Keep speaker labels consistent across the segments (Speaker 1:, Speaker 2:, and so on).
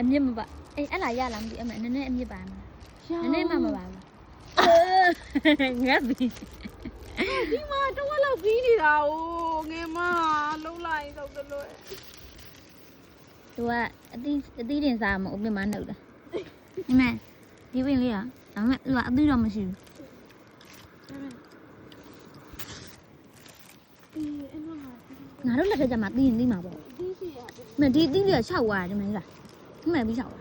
Speaker 1: အမြင့်မပါအေးအဲ့လားရလားမသိအမေနည်းနည်းအမြင့်ပါမလားနည်းနည်းမှမပါဘူးငတ်ပြီ
Speaker 2: ဒီမှာတော့ဝက်လောက်ပြီးနေတာ哦ငယ်မလုံးလိုက်တော့တလို့
Speaker 1: သူကအသီးအသီးတင်စားမအုပ်ပြမနှုတ်တာဒီမဲ့ဒီဝင်လေးอ่ะဒါပေမဲ့သူကအသီးတော့မရှိဘူး
Speaker 2: ဒီအနော်ဟာ
Speaker 1: ငါတို့လက်ထက်ကျမှသီးရင်သီးမှာပေါ့
Speaker 2: ဒီစီရ
Speaker 1: မဒီသီးတွေက6ဝါတယ်မင်းလား ဒီမဲ့ပြီး6ဝါ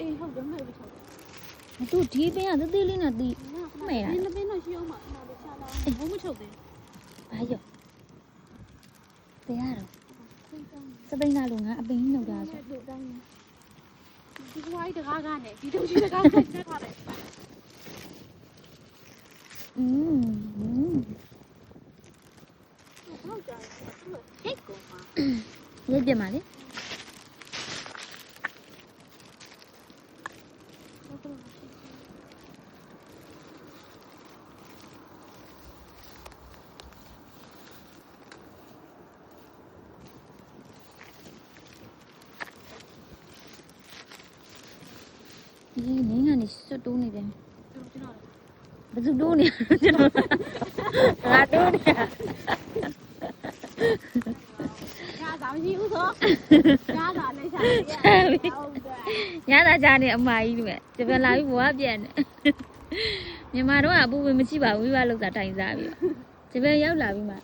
Speaker 2: အေးဟုတ်တယ်မဲ့ပြီးထောက်
Speaker 1: သူဒီပင်ကသေးသေးလေးနဲ့သီး
Speaker 2: မဲဒီလပင်းတော့ရှိအောင်မှာအနားချလာဘုံမချုပ်သေး
Speaker 1: ဘာရောတရားတော့စပိန်သားလိုငါအပင်နှုတ်တာဆို
Speaker 2: လို့တိုင်းဒီကွားတကားကနေဒီတို့ရှိတကားဆက်ချက်ထားတယ်
Speaker 1: อืมอืม
Speaker 2: ဟုတ်ကြတယ်ဟဲ့ကောမှာ
Speaker 1: ရပြမှာလေ ဒီငင်းကနေစွတ်တိုးနေတယ်
Speaker 2: ကျွန်တော်
Speaker 1: ဘယ်သူတိုးနေလဲကျွန်တော်ငါတိုးနေ
Speaker 2: ညာသာမရှိဘူးဆိုညာသာလည်းရှာတယ်ဟုတ်တယ်
Speaker 1: ညသာချာနေအမကြီးတွေဂျပန်လာပြီးဘဝပြန်နေမြန်မာတော့အပူဝင်မကြည့်ပါဘူးဝိဝလောက်တာတိုင်စားပြီးဂျပန်ရောက်လာပြီးမှ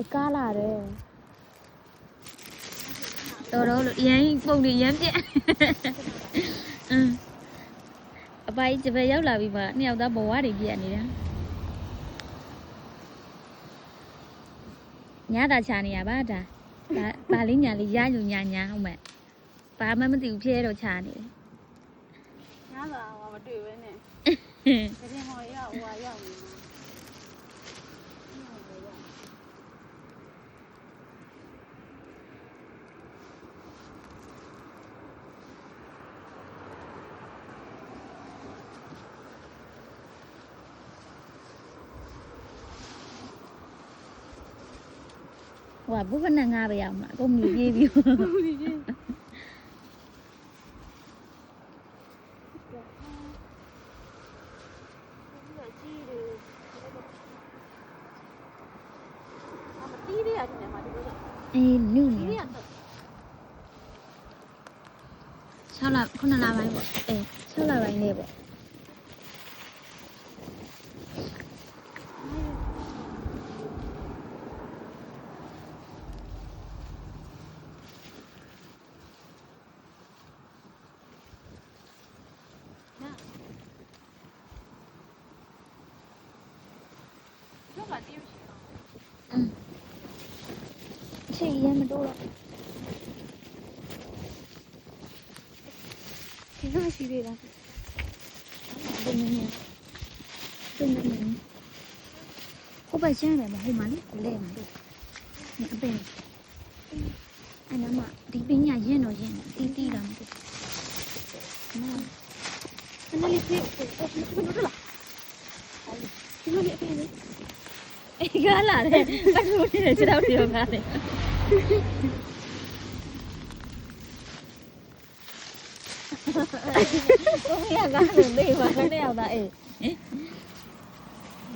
Speaker 1: အကားလာတယ်တော်တော်လို့ရမ်းပုံတွေရမ်းပြက်အင်းအပိုင်ဂျပန်ရောက်လာပြီးမှနှစ်ယောက်သားဘဝတွေပြက်နေတာညသာချာနေရပါဒါဒါဗာလေးညာလေးရယူညာညာဟုတ်မဲ့ ဘာမှမသိဘူးဖြဲတော့ချာနေတယ်
Speaker 2: ညာသာဟောမတွေ့ပဲနဲ့တကယ်ဟောရောက်ဟိုရောက်နေမှာ
Speaker 1: ဟိုကဘုဖနဲ့ငါပဲရအောင်မအကုန်မြည်ပြေးပြီး
Speaker 2: ဟုတ်ပြီကြီးတီးရရတယ်မှာဒီ လို
Speaker 1: အေးနုနေ
Speaker 2: တီးရ
Speaker 1: ရ
Speaker 2: တော့
Speaker 1: 6လ9လပိုင်းပေါ့အေး6လပိုင်းလေးပေါ့
Speaker 2: တော့ကတီးရရှိတော့
Speaker 1: အင်း အချိန်ရမတိုးတော့
Speaker 2: ဒီကရှိသေးလား
Speaker 1: ဘယ်နည်းဘယ်နည်းဟိုဘက်ရှင်းတယ်မဟုတ်မလေးကိုလဲမှာလေဒီအပင်အဲ့နမဒီပညာရင့်တော့ရင့်တယ်တီးတီးတာမဟုတ်ဘူးနော်
Speaker 2: နည်းလေးပြေးအဲ့ဒီဘယ်လိုလဲဒီလိုလေးအပြေးလေး
Speaker 1: အေးကားလာတယ်ပတ်လို့နေတယ်ခြေထောက်တွေရောကားတယ် ကိုမရကားလို့နေပါနဲ့ရောက်တာအေး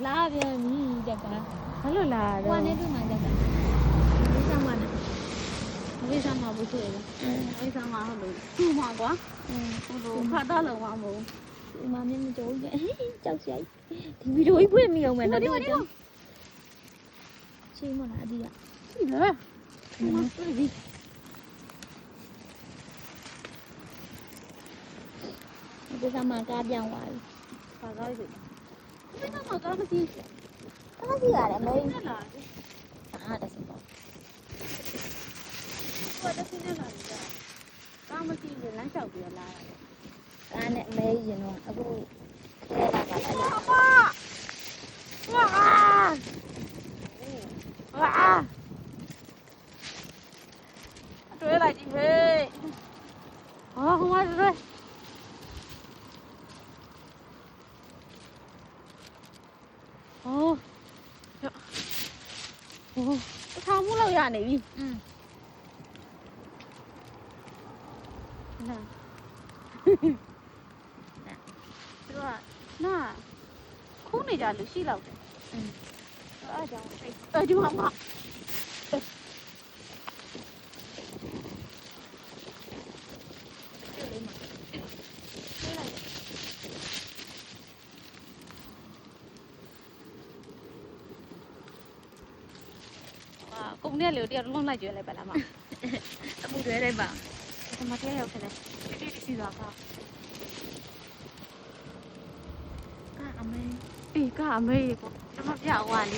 Speaker 1: လာပြန်ပြီတက်က
Speaker 2: ဘာလို့လာ
Speaker 1: ဟို
Speaker 2: တော့
Speaker 1: ကနေတွေ့မှတက်ကဒီဆောင်မနာ
Speaker 2: ဝိစားမှာဘူးတွေ့လားဝိစားမှာဟုတ်လို့သူ့မှာကွာ
Speaker 1: အင်း
Speaker 2: ဟုတ်လို့ခါတော့လုံးမှာမဟုတ်
Speaker 1: ဒီမှာမျက်မကြိုးကြီးကြောက်စရာ ဒီဗီဒီယိုကြီးဖွင့်မိအောင်မယ်နော်ဒီမှာကြောက်ချိန်မလားအဒီက
Speaker 2: ဘူးလေဒီမှာတွေ့ပြီ
Speaker 1: ဒီကမှာကားပြောင်းသွားပြီ
Speaker 2: ခါတော့ပြီဝိစားမှာကားမရှိဘူး
Speaker 1: ကားစီရတယ်မေး
Speaker 2: နဲ့လား
Speaker 1: အားတစပေါ့
Speaker 2: ကိုတက်စီနဲ့လာတယ်ကားမရှိဘူးလမ်းလျှောက်ပြီးလာတာ
Speaker 1: ကားနဲ့အမဲရင်တော့အခုခဲတာကလည်း
Speaker 2: ဝါဝါဝါတွေ့လိုက်ဒီဟေးဟောဟိုမှာတွေ့ဟောဟော တစ်ထောင်မှုလောက်ရနေပြီ
Speaker 1: อืม
Speaker 2: နာ
Speaker 1: သူတို့က
Speaker 2: နာခိုးနေကြလူရှိလောက်တယ်
Speaker 1: อืมအဲ့ဒါကြောင့်စိတ်
Speaker 2: အဲဒီမှာ
Speaker 1: ကုံ
Speaker 2: တဲ့လေတယောက်လုံးလိုက်ကျွဲလိုက်ပါလားမ
Speaker 1: အပူတွေလိုက်ပါ
Speaker 2: ဒီမှာတယောက်ရောက်ခက်တယ်တိတိစီသွားပါ
Speaker 1: အာအမေ
Speaker 2: အေးကအမေပေါ့ကျွန်မပြအောင်ပါလေ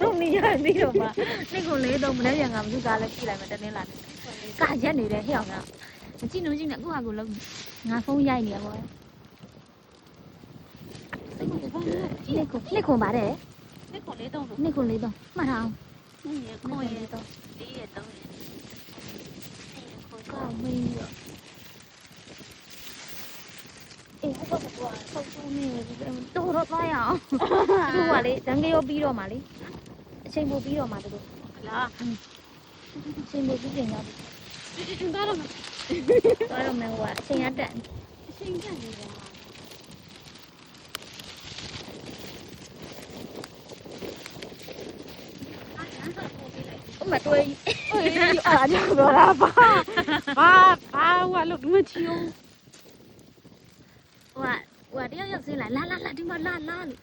Speaker 1: ကိုမီရပြီးတော့မှနေ့ကိုလေးတော့မနေ့ပြန်ကမသူကားလည်းကြည့်လိုက်မယ်တနေ့လာနေကာရက်နေတယ်ဟဲ့အောင်ကမကြည့်လို့ကြည့်နေအခုဟာကိုလုံးငါဖုန်းရိုက်နေရပေါ့နေ့ကိုနေ့ကိုပါတယ်
Speaker 2: ဒီကိုလေးတော့လို့
Speaker 1: နေ့ကိုလေးတော့မှတ်ထားအောင်
Speaker 2: ညရ
Speaker 1: ကို
Speaker 2: ကို
Speaker 1: ရ
Speaker 2: ရ
Speaker 1: တော့
Speaker 2: လေးရတော့ရ
Speaker 1: ကောင်းမင်းရောအေးဟုတ်ပါဘူးဆောက်ဆုံးနေတော့တော့သွားရအောင်သူကလေဇန်ကရောပြီးတော့မှလေအချိန်ပိုပြီးတော့မှတို့
Speaker 2: လား
Speaker 1: အချိန်ပိုပြီးပြင်ရောက်
Speaker 2: ဒီတော့တော့
Speaker 1: သွားတော့မယ်ဟိုကအချိန်ရတက်
Speaker 2: အချိန်ကြနေတာ
Speaker 1: မတွေး
Speaker 2: အေးအားကြောင့်တော့ပါဘာဘာဘာဟိုလို့မချီအောင်
Speaker 1: ဟိုကဟိုကတယောက်ယောက်စင်းလိုက်လာလာလာဒီမှာလာလာလို့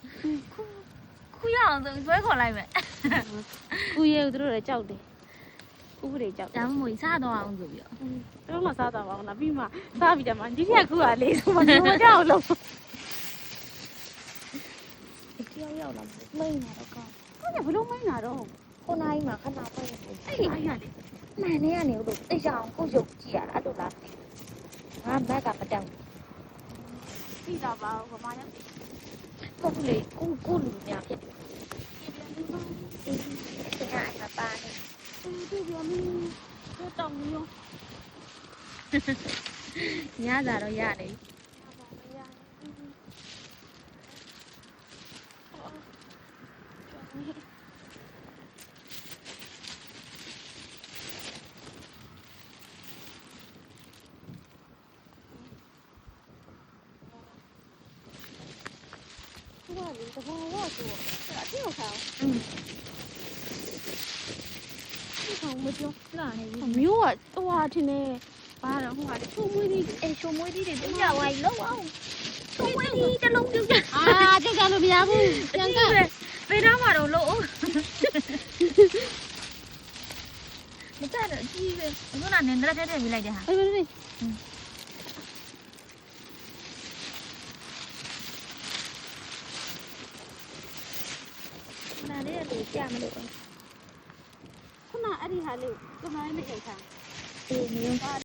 Speaker 1: ခုခုရအောင်ဆိုဆွဲခေါ်လိုက်မယ်
Speaker 2: ကိုရဲတို့လည်းကြောက်တယ်ဥပဒေကြောက်
Speaker 1: ဒါမှမဟုတ်စားတော့အောင်ဆိုပြီးတော့
Speaker 2: တော့မစားတော့ပါဘူးလားပြီးမှစားပြီးတယ်မှဒီရက်ခုကလေးဆိုမှမကြောက်လို့
Speaker 1: တယောက်ယောက်လာမိန်လာတော့ကောင်း
Speaker 2: ကိုကဘလုံးမိုင်းတာတော့
Speaker 1: ခုနကြီးမှာခဏပိုက်နေတယ်
Speaker 2: အဲ့အားရတယ်
Speaker 1: မှန်နေရနေလို့သိချအောင်ကိုရုပ်ကြည့်ရတာအဲ့လိုလားငါဘက်ကမတက်
Speaker 2: ပြီးတာပါဘာမှလည်း
Speaker 1: ဘူးဟုတ်လေကိုကိုလူများဖြစ်တယ်အေးစကားအမပါနေ
Speaker 2: ဒီပြောမင်းတော့တောင်းရော
Speaker 1: ညသာတော့ရနေ
Speaker 2: ဟုတ်ပါ ဘူးတဘောဝဆိုအတိရောက်ဆောင်
Speaker 1: อืม
Speaker 2: ဒီကောင်မပြော
Speaker 1: လာနေပြီ
Speaker 2: မျိုးကတော့ထင်းနေဘာတော့ဟိုကချုံမွေးလေး
Speaker 1: အေးချိုမွေးသေးတယ်ပြကြဝိုင်းလောက်အောင်ချိုမွေးသေးတစ်လုံးပြုတ်ကြ
Speaker 2: အာကြောက်ကြလို့မရဘူးပြန်က
Speaker 1: ဖေးသားမှာတော့လို့မကြတော့အကြီးပဲအခုနကနေတက်တက်တက်ပြီးလိုက်တဲ့ဟာ
Speaker 2: အေးမေး
Speaker 1: ခဏ လေးတော့ကြာမလို့
Speaker 2: ခုနအဲ့ဒီဟာလေးကမိုင်းမအိတ်ထား
Speaker 1: အေးမျိုး